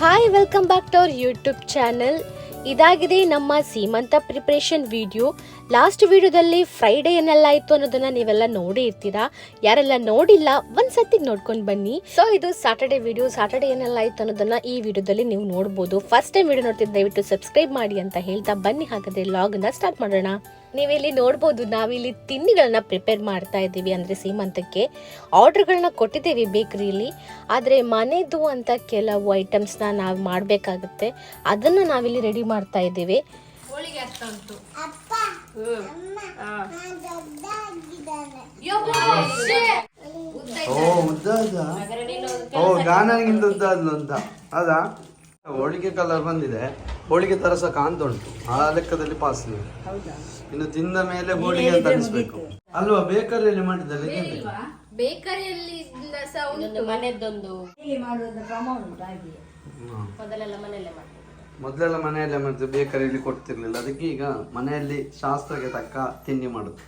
Hi welcome back to our YouTube channel ಇದಾಗಿದೆ ನಮ್ಮ ಸೀಮಂತ ಪ್ರಿಪ್ರೇಷನ್ ವಿಡಿಯೋ ಲಾಸ್ಟ್ ವಿಡಿಯೋದಲ್ಲಿ ಫ್ರೈಡೇ ಏನೆಲ್ಲ ಆಯಿತು ಅನ್ನೋದನ್ನ ನೀವೆಲ್ಲ ನೋಡಿ ಇರ್ತೀರಾ? ಯಾರೆಲ್ಲ ನೋಡಿಲ್ಲ, ಒಂದ್ಸತಿ ನೋಡ್ಕೊಂಡು ಬನ್ನಿ. ಸೊ ಇದು ಸಾಟರ್ಡೆ ವಿಡಿಯೋ ಸಾಟರ್ಡೆ ಏನೆಲ್ಲ ಆಯ್ತು ಅನ್ನೋದನ್ನ ಈ ವಿಡಿಯೋದಲ್ಲಿ ನೀವು ನೋಡ್ಬೋದು. ಫಸ್ಟ್ ಟೈಮ್ ವಿಡಿಯೋ ನೋಡ್ತಿದ್ದ ದಯವಿಟ್ಟು ಸಬ್ಸ್ಕ್ರೈಬ್ ಮಾಡಿ ಅಂತ ಹೇಳ್ತಾ ಬನ್ನಿ. ಹಾಗಾದ್ರೆ ಲಾಗ್ ಸ್ಟಾರ್ಟ್ ಮಾಡೋಣ. ನೀವಿಲ್ಲಿ ನೋಡ್ಬೋದು ನಾವಿಲ್ಲಿ ತಿಂಡಿಗಳನ್ನ ಪ್ರಿಪೇರ್ ಮಾಡ್ತಾ ಇದ್ದೀವಿ ಅಂದರೆ ಸೀಮಂತಕ್ಕೆ. ಆರ್ಡ್ರ್ಗಳನ್ನ ಕೊಟ್ಟಿದ್ದೀವಿ ಬೇಕ್ರಿಯಲ್ಲಿ ಆದರೆ ಮನೆದು ಅಂತ ಕೆಲವು ಐಟಮ್ಸ್ನ ನಾವು ಮಾಡಬೇಕಾಗುತ್ತೆ. ಅದನ್ನು ನಾವಿಲ್ಲಿ ರೆಡಿ ಮಾಡ್ತಾ ಇದ್ದೀವಿ. ಉದ್ದಾದ್ಲು ಅಂತ. ಹೌದಾ? ಹೋಳಿಗೆ ಕಲರ್ ಬಂದಿದೆ. ಹೋಳಿಗೆ ತರ ಸಹ ಕಾಣ್ತಾ ಉಂಟು ಆ ಲೆಕ್ಕದಲ್ಲಿ ಪಾಸ್ ನೀವು ಇನ್ನು ತಿಂದ ಮೇಲೆ ಹೋಳಿಗೆ ಅಂತ ಅನಿಸ್ಬೇಕು. ಅಲ್ವಾ? ಬೇಕರಿಯಲ್ಲಿ ಮಾಡಿದ್ದಲ್ಲ ಬೇಕರಿಯಲ್ಲಿ ಸಹ ಉಂಟು. ಮನೆದೊಂದು ಮೊದಲೆಲ್ಲ ಮನೆಯಲ್ಲೇ ಮಾಡ್ತೀವಿ ಮೊದಲೆಲ್ಲ ಮನೆಯಲ್ಲೇ ಮಾಡ್ತೀವಿ ಬೇಕರಿಯಲ್ಲಿ ಕೊಡ್ತಿರ್ಲಿಲ್ಲ. ಅದಕ್ಕೆ ಈಗ ಮನೆಯಲ್ಲಿ ಶಾಸ್ತ್ರಕ್ಕೆ ತಕ್ಕ ತಿಂಡಿ ಮಾಡುದು.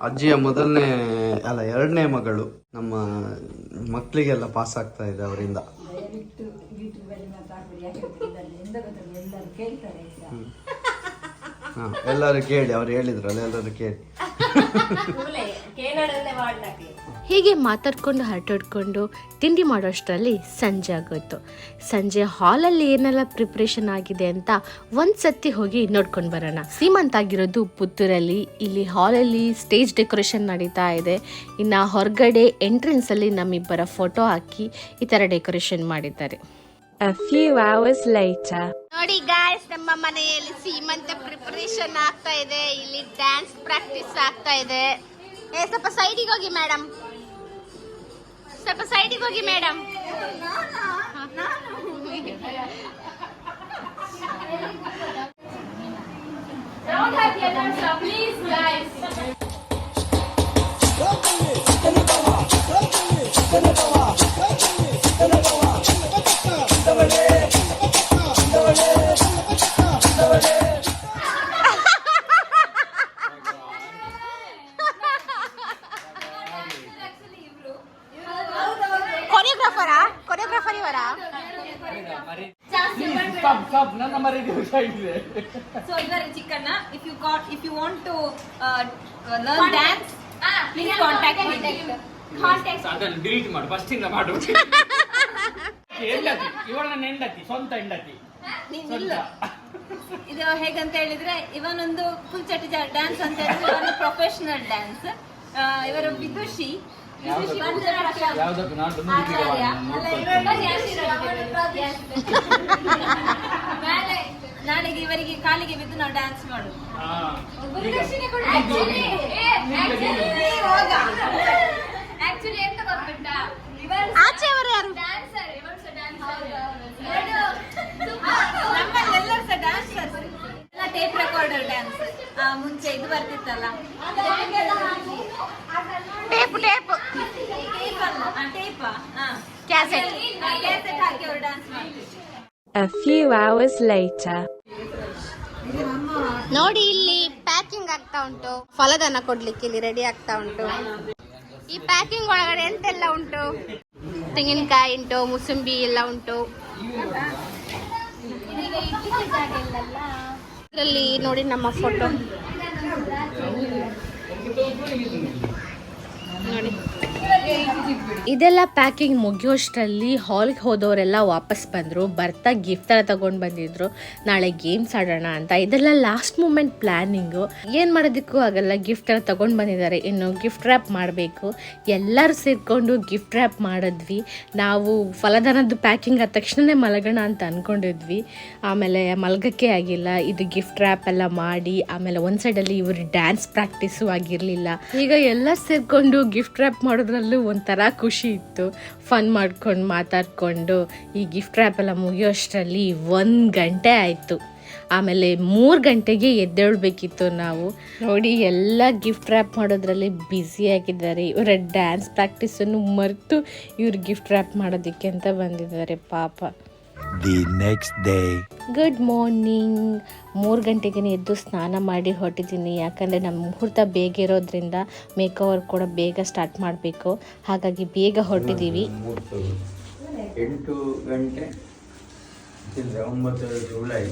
ಅಜ್ಜಿಯ ಮೊದಲನೇ ಅಲ್ಲ ಎರಡನೇ ಮಗಳು ನಮ್ಮ ಮಕ್ಕಳಿಗೆಲ್ಲ ಪಾಸ್ ಆಗ್ತಾ ಇದೆ ಅವರಿಂದ. ಹಾ ಎಲ್ಲರೂ ಕೇಳಿ ಅವ್ರು ಹೇಳಿದ್ರಲ್ಲ ಎಲ್ಲರೂ ಕೇಳಿ. ಹೀಗೆ ಮಾತಾಡ್ಕೊಂಡು ಹರಟಾಡ್ಕೊಂಡು ತಿಂಡಿ ಮಾಡೋಷ್ಟರಲ್ಲಿ ಸಂಜೆ ಆಗೋಯ್ತು. ಸಂಜೆ ಹಾಲಲ್ಲಿ ಏನೆಲ್ಲ ಪ್ರಿಪ್ರೇಷನ್ ಆಗಿದೆ ಅಂತ ಒಂದ್ಸತಿ ಹೋಗಿ ನೋಡ್ಕೊಂಡು ಬರೋಣ. ಸೀಮಂತ ಆಗಿರೋದು ಪುತ್ತೂರಲ್ಲಿ. ಇಲ್ಲಿ ಹಾಲಲ್ಲಿ ಸ್ಟೇಜ್ ಡೆಕೋರೇಷನ್ ನಡೀತಾ ಇದೆ. ಇನ್ನು ಹೊರಗಡೆ ಎಂಟ್ರೆನ್ಸ್ ಅಲ್ಲಿ ನಮ್ಮಿಬ್ಬರ ಫೋಟೋ ಹಾಕಿ ಈ ಥರ ಡೆಕೋರೇಷನ್ ಮಾಡಿದ್ದಾರೆ. A few hours later. ನೋಡಿ ಗಾಯ್ಸ್ ನಮ್ಮ ಮನೆಯಲ್ಲಿ ಸೀಮಂತ ಪ್ರಿಪರೇಷನ್ ಆಗ್ತಾ ಇದೆ. ಇಲ್ಲಿ ಡ್ಯಾನ್ಸ್ ಪ್ರಾಕ್ಟೀಸ್ ಆಗ್ತಾ ಇದೆ. ಏ ಸ್ವಲ್ಪ ಸೈಡಿಗೆ ಹೋಗಿ ಮೇಡಮ್ ಸ್ವಲ್ಪ ಸೈಡಿಗೆ ಹೋಗಿ ಮೇಡಮ್ ಕೊರಿಯೋಗ್ರಾಫರಾ ಇವರು Chikkanna if you got if you want to dance learn contact please contact me. ಅದನ್ನು ಡಿಲೀಟ್ ಮಾಡು. ಫಸ್ಟ್ ಇಂದ ಮಾಡು. ಹೆಂಡತಿ ಇವಳ ನನ್ನ ಹೆಂಡತಿ ಸ್ವಂತ ಹೆಂಡತಿ. ನೀನ್ ಇಲ್ಲ. ಇದು ಹೇಗಂತ ಹೇಳಿದ್ರೆ ಇವನೊಂದು ಫುಲ್ ಚಟ್ಟಿ ಡ್ಯಾನ್ಸ್ ಅಂತ ಹೇಳಿದ್ರೆ ಪ್ರೊಫೆಷನಲ್ ಡ್ಯಾನ್ಸ್ ಇವರು ವಿದುಷಿ ಯಾವ್ದಕ್ಕೂ ನಾನು ನಾಳೆಗೆ ಇವರಿಗೆ ಕಾಲಿಗೆ ಬಿದ್ದು ನಾವು ಡ್ಯಾನ್ಸ್ ಮಾಡುದು ಆಕ್ಚುಲಿ ಎಂತ ಗೊತ್ತುಂಟಾ ಆಚೆ ಅವರು ಯಾರು ನಮ್ಮಲ್ಲೆಲ್ಲರೂ ಸಹ ಡ್ಯಾನ್ಸರ್ಸ್ ಎಲ್ಲ ಟೇಪ್ ರೆಕಾರ್ಡರ್ ಡ್ಯಾನ್ಸ್ ಮುಂಚೆ ಇದು ಬರ್ತಿತ್ತಲ್ಲ ಟೇಪ್ ಟೇಪ್ ಟೇಪ್ ಅಲ್ಲ ಟೇಪ್ ಕ್ಯಾಸೆಟ್ ಕ್ಯಾಸೆಟ್ ಹಾಕಿ ಅವರು ಡ್ಯಾನ್ಸ್ ಮಾಡ್ತಿದ್ರು A few hours later. ನೋಡಿ ಇಲ್ಲಿ ಪ್ಯಾಕಿಂಗ್ ಆಗ್ತಾ ಉಂಟು. ಫಲದಾನ ಕೊಡ್ಲಿಕ್ಕೆ ಇಲ್ಲಿ ರೆಡಿ ಆಗ್ತಾ ಉಂಟು. ಈ ಪ್ಯಾಕಿಂಗ್ ಒಳಗಡೆ ಎಂತೆಲ್ಲ ಉಂಟು? ತೆಂಗಿನಕಾಯಿ ಉಂಟು ಮುಸುಂಬಿ ಎಲ್ಲ ಉಂಟು. ಇದರಲ್ಲಿ ನೋಡಿ ನಮ್ಮ ಫೋಟೋ ಇದೆಲ್ಲ ಪ್ಯಾಕಿಂಗ್ ಮುಗಿಯೋಷ್ಟರಲ್ಲಿ ಹಾಲ್ಗೆ ಹೋದವರೆಲ್ಲ ವಾಪಸ್ ಬಂದರು. ಬರ್ತಾ ಗಿಫ್ಟ್ ಎಲ್ಲ ತಗೊಂಡು ಬಂದಿದ್ರು. ನಾಳೆ ಗೇಮ್ಸ್ ಆಡೋಣ ಅಂತ. ಇದೆಲ್ಲ ಲಾಸ್ಟ್ ಮೂಮೆಂಟ್ ಪ್ಲ್ಯಾನಿಂಗು ಏನು ಮಾಡೋದಕ್ಕೂ ಆಗಲ್ಲ. ಗಿಫ್ಟ್ ಎಲ್ಲ ತಗೊಂಡು ಬಂದಿದ್ದಾರೆ. ಇನ್ನು ಗಿಫ್ಟ್ ರ್ಯಾಪ್ ಮಾಡಬೇಕು. ಎಲ್ಲರೂ ಸೇರಿಕೊಂಡು ಗಿಫ್ಟ್ ರ್ಯಾಪ್ ಮಾಡಿದ್ವಿ. ನಾವು ಫಲದಾನದ್ದು ಪ್ಯಾಕಿಂಗ್ ಆದ ತಕ್ಷಣನೇ ಮಲಗೋಣ ಅಂತ ಅಂದ್ಕೊಂಡಿದ್ವಿ ಆಮೇಲೆ ಮಲಗಕ್ಕೆ ಆಗಿಲ್ಲ. ಇದು ಗಿಫ್ಟ್ ರ್ಯಾಪ್ ಎಲ್ಲ ಮಾಡಿ, ಆಮೇಲೆ ಒಂದು ಸೈಡಲ್ಲಿ ಇವರು ಡ್ಯಾನ್ಸ್ ಪ್ರಾಕ್ಟೀಸು ಆಗಿರಲಿಲ್ಲ. ಈಗ ಎಲ್ಲ ಸೇರಿಕೊಂಡು ಗಿಫ್ಟ್ ರ್ಯಾಪ್ ಮಾಡೋದ್ರಲ್ಲೂ ಒಂಥರ ಖುಷಿ ಇತ್ತು. ಫನ್ ಮಾಡ್ಕೊಂಡು ಮಾತಾಡ್ಕೊಂಡು ಈ ಗಿಫ್ಟ್ ರ್ಯಾಪ್ ಎಲ್ಲ ಮುಗಿಯೋಷ್ಟರಲ್ಲಿ ಒಂದು ಗಂಟೆ ಆಯಿತು. ಆಮೇಲೆ ಮೂರು ಗಂಟೆಗೆ ಎದ್ದೇಳಬೇಕಿತ್ತು ನಾವು. ನೋಡಿ, ಎಲ್ಲ ಗಿಫ್ಟ್ ರ್ಯಾಪ್ ಮಾಡೋದ್ರಲ್ಲಿ ಬ್ಯುಸಿಯಾಗಿದ್ದಾರೆ ಇವರ ಡ್ಯಾನ್ಸ್ ಪ್ರಾಕ್ಟೀಸನ್ನು ಮರೆತು ಇವ್ರು ಗಿಫ್ಟ್ ರ್ಯಾಪ್ ಮಾಡೋದಕ್ಕೆ ಅಂತ ಬಂದಿದ್ದಾರೆ, ಪಾಪ. The next day good morning ಮೂರು ಗಂಟೆಗೆ ಎದ್ದು ಸ್ನಾನ ಮಾಡಿ ಹೊರಟಿದ್ದೀನಿ. ಯಾಕಂದರೆ ನಮ್ಮ ಮುಹೂರ್ತ ಬೇಗ ಇರೋದ್ರಿಂದ ಮೇಕವರ್ ಕೂಡ ಬೇಗ ಸ್ಟಾರ್ಟ್ ಮಾಡಬೇಕು. ಹಾಗಾಗಿ ಬೇಗ ಹೊರಟಿದ್ದೀವಿ. ಎಂಟು ಗಂಟೆ ಒಂಬತ್ತು ಜುಲೈ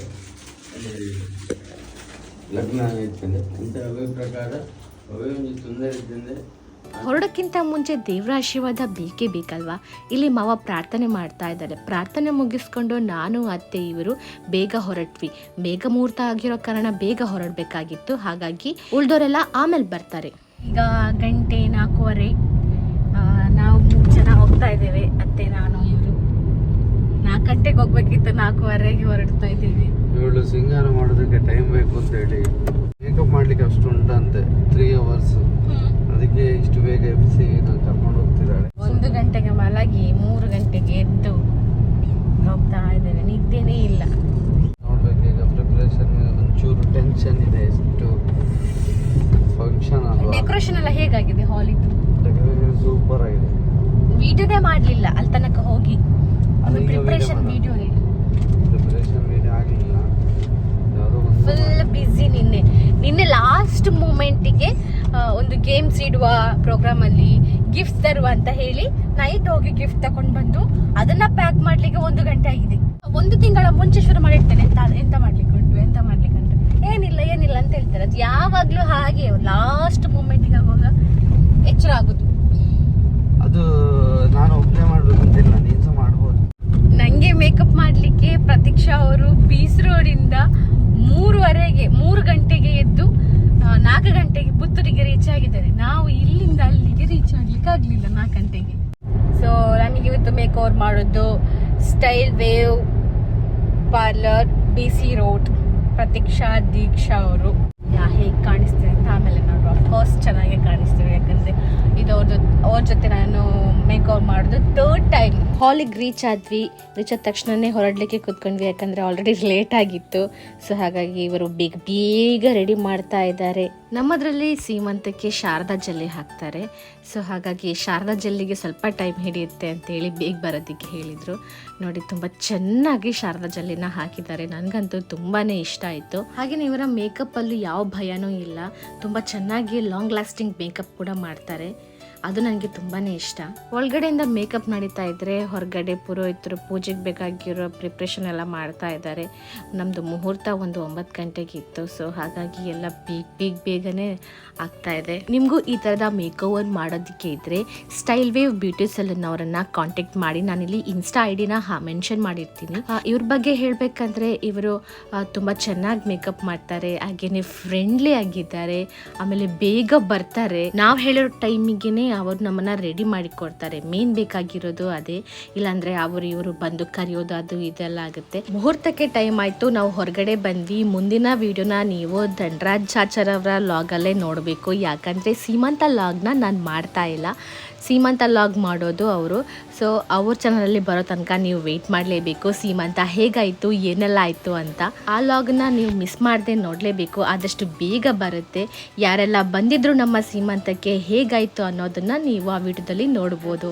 ಲಗ್ನ ಅವೇ ಪ್ರಕಾರ ಅವೇ ಒಂದು ತೊಂದರೆ ಇದ್ದಂದ್ರೆ ಹೊರಡಕ್ಕಿಂತ ಮುಂಚೆ ದೇವರ ಆಶೀರ್ವಾದ ಬೇಕೇ ಬೇಕಲ್ವಾ? ಇಲ್ಲಿ ಮಾವ ಪ್ರಾರ್ಥನೆ ಮಾಡ್ತಾ ಇದ್ದಾರೆ. ಪ್ರಾರ್ಥನೆ ಮುಗಿಸ್ಕೊಂಡು ನಾನು ಅತ್ತೆ ಇವರು ಬೇಗ ಹೊರಟ್ವಿ. ಬೇಗ ಮುಹೂರ್ತ ಆಗಿರೋ ಕಾರಣ ಬೇಗ ಹೊರಡಬೇಕಾಗಿತ್ತು. ಹಾಗಾಗಿ ಉಳ್ದೋರೆಲ್ಲ ಆಮೇಲೆ ಬರ್ತಾರೆ. ಈಗ ಗಂಟೆ ನಾಲ್ಕೂವರೆ ನಾವು ಮೂರು ಜನ ಹೋಗ್ತಾ ಇದ್ದೇವೆ ಅತ್ತೆ ನಾನು ಇವರು. ನಾಲ್ಕು ಗಂಟೆಗೆ ಹೋಗ್ಬೇಕಿತ್ತು ನಾಲ್ಕೂವರೆಗೆ ಹೊರಡ್ತಾ ಇದ್ದೀವಿ. ಇವಳು ಸಿಂಗಾರ ಮಾಡೋದಕ್ಕೆ ಟೈಮ್ ಬೇಕು ಅಂತ ಹೇಳಿ. ಮೇಕಪ್ ಮಾಡ್ಲಿಕ್ಕೆ ಅಷ್ಟು ಉಂಟಂತೆ ತ್ರೀ ಅವರ್ಸ್ ಅದಕ್ಕೆ ಇಷ್ಟು ಬೇಗ ಎಬ್ಬಿಸಿ ನಾನು ಕರ್ಕೊಂಡು ಹೋಗ್ತಿದ್ದಾಳೆ ಒಂದು ಗಂಟೆಗೆ ಮಲಗಿ ಮೂರು ಗಂಟೆಗೆ ಎದ್ದು ಹೋಗ್ತಾ ಇದ್ದೇವೆ ನಿದ್ದೆನೇ ಇಲ್ಲ ನೋಡ್ಬೇಕು ಈಗ ಪ್ರಿಪ್ರೇಷನ್ ಒಂಚೂರು ಟೆನ್ಷನ್ ಇದೆ ಎಷ್ಟು ಫಂಕ್ಷನ್ ಅಲ್ವಾ ಡೆಕೋರೇಷನ್ ಎಲ್ಲ ಡೆಕೋರೇಷನ್ ಸೂಪರ್ ಆಗಿದೆ. ವಿಡಿಯೋನೇ ಮಾಡಲಿಲ್ಲ ಅಲ್ಲಿ ತನಕ ಹೋಗಿ. ಪ್ರಿಪ್ರೇಷನ್ ವಿಡಿಯೋ ಪ್ರಿಪ್ರೇಷನ್ ವಿಡಿಯೋ ಆಗಲಿಲ್ಲ. ಫುಲ್ ಬ್ಯುಸಿ ನಿನ್ನೆ. ನಿನ್ನೆ ಲಾಸ್ಟ್ ಮೂಮೆಂಟಿಗೆ ಒಂದು ಗೇಮ್ಸ್ ಇಡುವ ಪ್ರೋಗ್ರಾಮಲ್ಲಿ ಗಿಫ್ಟ್ ತರುವ ಅಂತ ಹೇಳಿ ನೈಟ್ ಹೋಗಿ ಗಿಫ್ಟ್ ತಗೊಂಡು ಬಂದು ಅದನ್ನ ಪ್ಯಾಕ್ ಮಾಡ್ಲಿಕ್ಕೆ ಒಂದು ಗಂಟೆ ಆಗಿದೆ. ಒಂದು ತಿಂಗಳ ಮುಂಚೆ ಶುರು ಮಾಡಿರ್ತೇನೆ. ಎಂತ ಎಂತ ಮಾಡ್ಲಿಕ್ಕೆ ಉಂಟು ಎಂತ ಮಾಡ್ಲಿಕ್ಕೆ ಉಂಟು ಏನಿಲ್ಲ ಏನಿಲ್ಲ ಅಂತ ಹೇಳ್ತಾರೆ. ಅದು ಯಾವಾಗಲೂ ಹಾಗೆ ಲಾಸ್ಟ್ ಮೂಮೆಂಟಿಗೆ ಎಚ್ಚರ ಆಗುದು. ಅದು ನಾನು ಒಬ್ಬನೇ ಮಾಡ್ಬೇಕಂತಿಲ್ಲ ನೀನು ನೀನ್ಸ ಮಾಡ್ಬೋದು. ನನಗೆ ಮೇಕಪ್ ಮಾಡ್ಲಿಕ್ಕೆ ಪ್ರತೀಕ್ಷಾ ಅವರು ಬೀಸ್ ರೋಡಿಂದ ಮೂರುವರೆಗೆ ಮೂರು ಗಂಟೆಗೆ ಎದ್ದು ನಾಲ್ಕು ಗಂಟೆಗೆ ಪುತ್ತೂರಿಗೆ ರೀಚ್ ಆಗಿದ್ದಾರೆ. ನಾವು ಇಲ್ಲಿಂದ ಅಲ್ಲಿಗೆ ರೀಚ್ ಆಗ್ಲಿಕ್ಕೆ ಆಗ್ಲಿಲ್ಲ ನಾಲ್ಕು ಗಂಟೆಗೆ. ಸೊ ನನಗೆ ಇವತ್ತು ಮೇಕ್ ಓವರ್ ಮಾಡೋದು style wave parlour B C road Pratiksha Diksha ಅವರು. ಹೇಗೆ ಕಾಣಿಸ್ತಾರೆ ಫಸ್ಟ್ ಚೆನ್ನಾಗಿ ಕಾಣಿಸ್ತೀವಿ, ಯಾಕಂದ್ರೆ ಇದು ಅವ್ರದ್ದು ಅವ್ರ ಜೊತೆ ನಾನು ಮೇಕ್ ಓವರ್ ಮಾಡೋದು ಥರ್ಡ್ ಟೈಮ್ ಹಾಲಿಗೆ ರೀಚ್ ಆದ್ವಿ ರೀಚ್ ಆದ ತಕ್ಷಣನೇ ಹೊರಡಲಿಕ್ಕೆ ಕೂತ್ಕೊಂಡ್ವಿ, ಯಾಕಂದ್ರೆ ಆಲ್ರೆಡಿ ಲೇಟ್ ಆಗಿತ್ತು. ಸೊ ಹಾಗಾಗಿ ಇವರು ಬೇಗ ಬೇಗ ರೆಡಿ ಮಾಡ್ತಾ ಇದ್ದಾರೆ. ನಮ್ಮದ್ರಲ್ಲಿ ಸೀಮಂತಕ್ಕೆ ಶಾರದಾ ಜಲ್ಲಿ ಹಾಕ್ತಾರೆ. ಸೊ ಹಾಗಾಗಿ ಶಾರದಾ ಜಲ್ಲಿಗೆ ಸ್ವಲ್ಪ ಟೈಮ್ ಹಿಡಿಯುತ್ತೆ ಅಂತೇಳಿ ಬೇಗ ಬರೋದಕ್ಕೆ ಹೇಳಿದರು. ನೋಡಿ, ತುಂಬ ಚೆನ್ನಾಗಿ ಶಾರದಾ ಜಲ್ಲಿನ ಹಾಕಿದ್ದಾರೆ. ನನಗಂತೂ ತುಂಬಾ ಇಷ್ಟ ಆಯಿತು. ಹಾಗೆಯೇ ಇವರ ಮೇಕಪ್ಪಲ್ಲೂ ಯಾವ ಭಯನೂ ಇಲ್ಲ. ತುಂಬ ಚೆನ್ನಾಗಿ ಲಾಂಗ್ ಲಾಸ್ಟಿಂಗ್ ಮೇಕಪ್ ಕೂಡ ಮಾಡ್ತಾರೆ. ಅದು ನನಗೆ ತುಂಬಾ ಇಷ್ಟ. ಒಳಗಡೆಯಿಂದ ಮೇಕಪ್ ನಡೀತಾ ಇದ್ರೆ ಹೊರಗಡೆ ಪುರೋಹಿತರು ಪೂಜೆಗೆ ಬೇಕಾಗಿರೋ ಪ್ರಿಪ್ರೇಷನ್ ಎಲ್ಲ ಮಾಡ್ತಾ ಇದ್ದಾರೆ. ನಮ್ಮದು ಮುಹೂರ್ತ ಒಂದು ಒಂಬತ್ತು ಗಂಟೆಗೆ ಇತ್ತು ಸೊ ಹಾಗಾಗಿ ಎಲ್ಲ ಬೀಗ್ ಬೀಗ್ ಬೇಗನೆ ಆಗ್ತಾ ಇದೆ. ನಿಮಗೂ ಈ ಥರದ ಮೇಕ್ ಓವರ್ ಮಾಡೋದಕ್ಕೆ ಇದ್ದರೆ ಸ್ಟೈಲ್ ವೇವ್ ಬ್ಯೂಟಿ ಸಲೂನ್ ಅವರನ್ನ ಕಾಂಟ್ಯಾಕ್ಟ್ ಮಾಡಿ. ನಾನಿಲ್ಲಿ ಇನ್ಸ್ಟಾ ಐ ಡಿನ ಮೆನ್ಷನ್ ಮಾಡಿರ್ತೀನಿ. ಇವ್ರ ಬಗ್ಗೆ ಹೇಳಬೇಕಂದ್ರೆ ಇವರು ತುಂಬ ಚೆನ್ನಾಗಿ ಮೇಕಪ್ ಮಾಡ್ತಾರೆ, ಹಾಗೇನೆ ಫ್ರೆಂಡ್ಲಿ ಆಗಿದ್ದಾರೆ, ಆಮೇಲೆ ಬೇಗ ಬರ್ತಾರೆ. ನಾವು ಹೇಳೋ ಟೈಮಿಗೆ ಅವರು ನಮ್ಮನ್ನು ರೆಡಿ ಮಾಡಿ ಕೊಡ್ತಾರೆ. ಮೇನ್ ಬೇಕಾಗಿರೋದು ಅದೇ. ಇಲ್ಲಾಂದರೆ ಅವರು ಇವರು ಬಂದು ಕರೆಯೋದು, ಅದು ಇದೆಲ್ಲ ಆಗುತ್ತೆ. ಮುಹೂರ್ತಕ್ಕೆ ಟೈಮ್ ಆಯಿತು. ನಾವು ಹೊರಗಡೆ ಬಂದ್ವಿ. ಮುಂದಿನ ವಿಡಿಯೋನ ನೀವು ಧನರಾಜ್ ಚಾಚರ್ ಅವರ ಲಾಗಲ್ಲೇ ನೋಡಬೇಕು. ಯಾಕಂದರೆ ಸೀಮಂತ ಲಾಗ್ನ ನಾನು ಮಾಡ್ತಾ ಇಲ್ಲ. ಸೀಮಂತ ಲಾಗ್ ಮಾಡೋದು ಅವರು. ಸೊ ಅವ್ರ ಚಾನಲಲ್ಲಿ ಬರೋ ತನಕ ನೀವು ವೆಯ್ಟ್ ಮಾಡಲೇಬೇಕು. ಸೀಮಂತ ಹೇಗಾಯಿತು ಏನೆಲ್ಲ ಆಯಿತು ಅಂತ. ಆ ಲಾಗ್ನ ನೀವು ಮಿಸ್ ಮಾಡದೆ ನೋಡಲೇಬೇಕು. ಆದಷ್ಟು ಬೇಗ ಬರುತ್ತೆ. ಯಾರೆಲ್ಲ ಬಂದಿದ್ರು ನಮ್ಮ ಸೀಮಂತಕ್ಕೆ ಹೇಗಾಯಿತು ಅನ್ನೋದನ್ನ ನೀವು ಆ ವಿಡಿಯೋದಲ್ಲಿ ನೋಡ್ಬೋದು.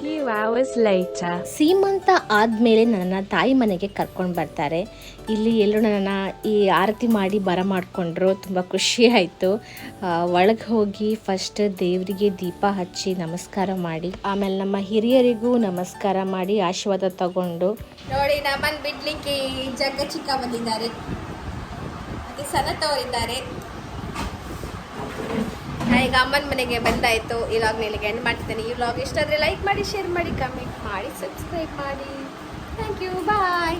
ಸೀಮಂತ ಆದಮೇಲೆ ನನ್ನ ತಾಯಿ ಮನೆಗೆ ಕರ್ಕೊಂಡು ಬರ್ತಾರೆ. ಇಲ್ಲಿ ಎಲ್ಲರೂ ನನ್ನ ಈ ಆರತಿ ಮಾಡಿ ಬರ ಮಾಡಿಕೊಂಡ್ರು, ತುಂಬ ಖುಷಿ ಆಯಿತು. ಒಳಗೆ ಹೋಗಿ ಫಸ್ಟ್ ದೇವರಿಗೆ ದೀಪ ಹಚ್ಚಿ ನಮಸ್ಕಾರ ಮಾಡಿ, ಆಮೇಲೆ ನಮ್ಮ ಹಿರಿಯರಿಗೂ ನಮಸ್ಕಾರ ಮಾಡಿ ಆಶೀರ್ವಾದ ತಗೊಂಡು. ನೋಡಿ ನಮ್ಮನ್ನು ಬಿಡ್ಲಿಕ್ಕೆ ಜಗ್ಗ ಚಿಕ್ಕ ಬಂದಿದ್ದಾರೆ. ಸನತವರಿದ್ದಾರೆ ಈಗ ಅಮ್ಮನ ಮನೆಗೆ ಬಂದಾಯ್ತು. ಈ ಲಾಗ್ ನಿಲ್ಲಿಗೆ ಎಂಡ್ ಮಾಡ್ತಿದ್ದೇನೆ ಈ ಲಾಗ್ ಇಷ್ಟ ಆದರೆ ಲೈಕ್ ಮಾಡಿ ಶೇರ್ ಮಾಡಿ ಕಮೆಂಟ್ ಮಾಡಿ ಸಬ್ಸ್ಕ್ರೈಬ್ ಮಾಡಿ. Thank you bye